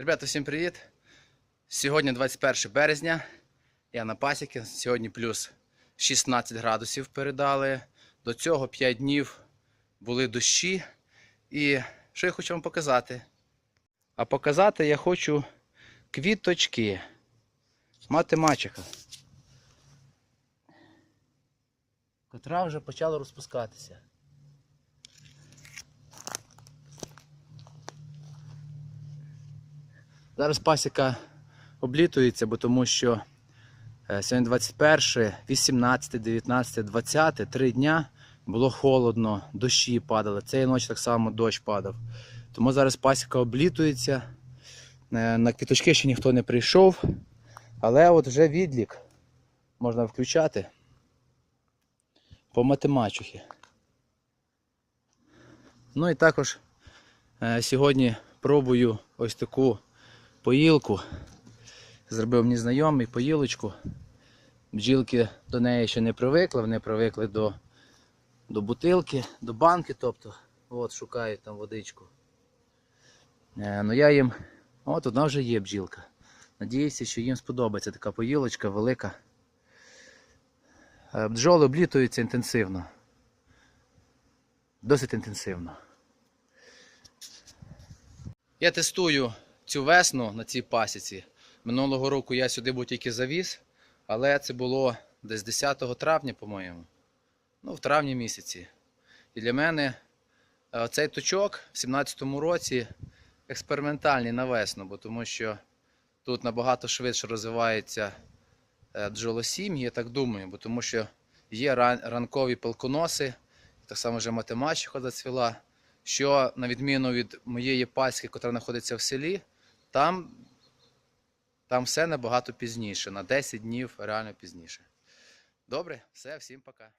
Ребята, всім привіт! Сьогодні 21 березня. Я на пасіки. Сьогодні плюс 16 градусів передали. До цього 5 днів були дощі. І що я хочу вам показати? А показати я хочу квіточки. Мати мачеха. Котра вже почала розпускатися. Зараз пасіка облітується, бо тому що е, сьогодні 21, 18, 19, 20, три дня було холодно, дощі падали. Цієї ночі так само дощ падав. Тому зараз пасіка облітується. Е, На квіточки ще ніхто не прийшов, але от вже відлік можна включати по матемачухі. Ну і також е, сьогодні пробую ось таку поїлку. Зробив мені знайомий поїлочку. Бджілки до неї ще не привикли, вони привикли до, до бутилки, до банки, тобто от шукають там водичку. Е, ну я їм, от одна вже є бджілка. Надіюся, що їм сподобається така поїлочка велика. Е, Бджоли облітуються інтенсивно. Досить інтенсивно. Я тестую цю весну на цій пасіці. Минулого року я сюди був тільки завіз, але це було десь 10 травня, по-моєму. Ну, в травні місяці. І для мене е, цей точок в 17-му році експериментальний на весну, бо тому що тут набагато швидше розвиваються е, бджолосім'ї, я так думаю, бо тому що є ранкові пелконоси, так само вже математика зацвіла що на відміну від моєї пасіки, яка знаходиться в селі, там, там все набагато пізніше, на 10 днів реально пізніше. Добре, все, всім пока.